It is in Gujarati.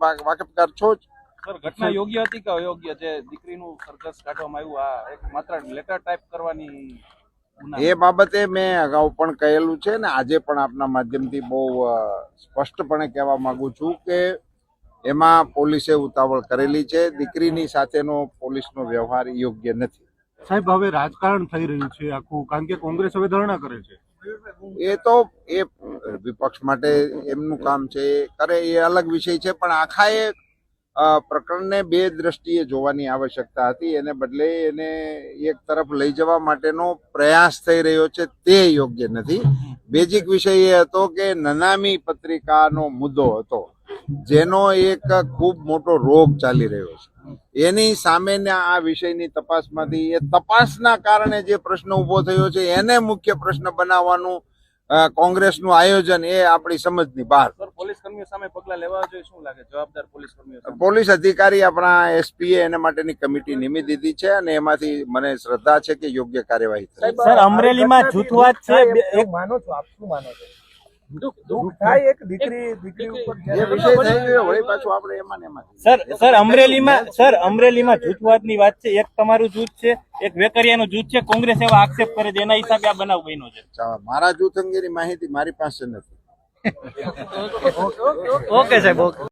વાકેફકાર છો જ. સર ઘટના યોગ્ય હતી કે અયોગ્ય? જે દીકરીનું સરઘસ કાઢવામાં આવ્યું આ એક માત્ર લેટર ટાઈપ કરવાની એ બાબતે મેં અગાઉ પણ કહેલું છે ને આજે પણ આપના માધ્યમથી બહુ સ્પષ્ટપણે કહેવા માંગુ છું કે એમાં પોલીસે ઉતાવળ કરેલી છે. દીકરીની સાથેનો પોલીસનો વ્યવહાર યોગ્ય નથી. સાહેબ હવે રાજકારણ થઈ રહ્યું છે આખું કારણ કે કોંગ્રેસ હવે ધરણા કરે છે. એ તો એ વિપક્ષ માટે એમનું કામ છે કરે, એ અલગ વિષય છે, પણ આખા એ પ્રકરણને બે દ્રષ્ટિએ જોવાની આવશ્યકતા હતી. એને બદલે એને એક તરફ લઈ જવા માટેનો પ્રયાસ થઈ રહ્યો છે, તે યોગ્ય નથી. બેઝિક વિષય એ હતો કે નનામી પત્રિકાનો મુદ્દો હતો, જેનો એક ખૂબ મોટો રોગ ચાલી રહ્યો છે. એની સામેના આ વિષયની તપાસમાંથી એ તપાસના કારણે જે પ્રશ્ન ઊભો થયો છે, એને મુખ્ય પ્રશ્ન બનાવવાનું કોંગ્રેસનું આયોજન એ આપણી સમજની બહાર. સર પોલીસ કર્મીઓ સામે પગલા લેવા જોઈએ શું લાગે? જવાબદાર પોલીસ કર્મીઓ પોલીસ અધિકારી આપણા એસપીએ એના માટેની કમિટી નિમી દીધી છે અને એમાંથી મને શ્રદ્ધા છે કે યોગ્ય કાર્યવાહી થશે સર અમરેલીમાં જૂથવાદ છે એક માનો છો આપ શું માનો છો? દુઃખ થાય એક દીકરી દીકરી ઉપર જે વિષય થઈ ગયો વળી પાછું આપણે એમાં. ને એમાં સર સર અમરેલીમાં સર અમરેલીમાં જૂથવાદની વાત છે એક તમારું જૂથ છે એક વેકરિયાનું જૂથ છે કોંગ્રેસ એવા આક્ષેપ કરે છે એના હિસાબે આ બનાવ બન્યો છે. મારા જૂથ અંગેની માહિતી મારી પાસે નથી. ઓકે સાહેબ ઓકે.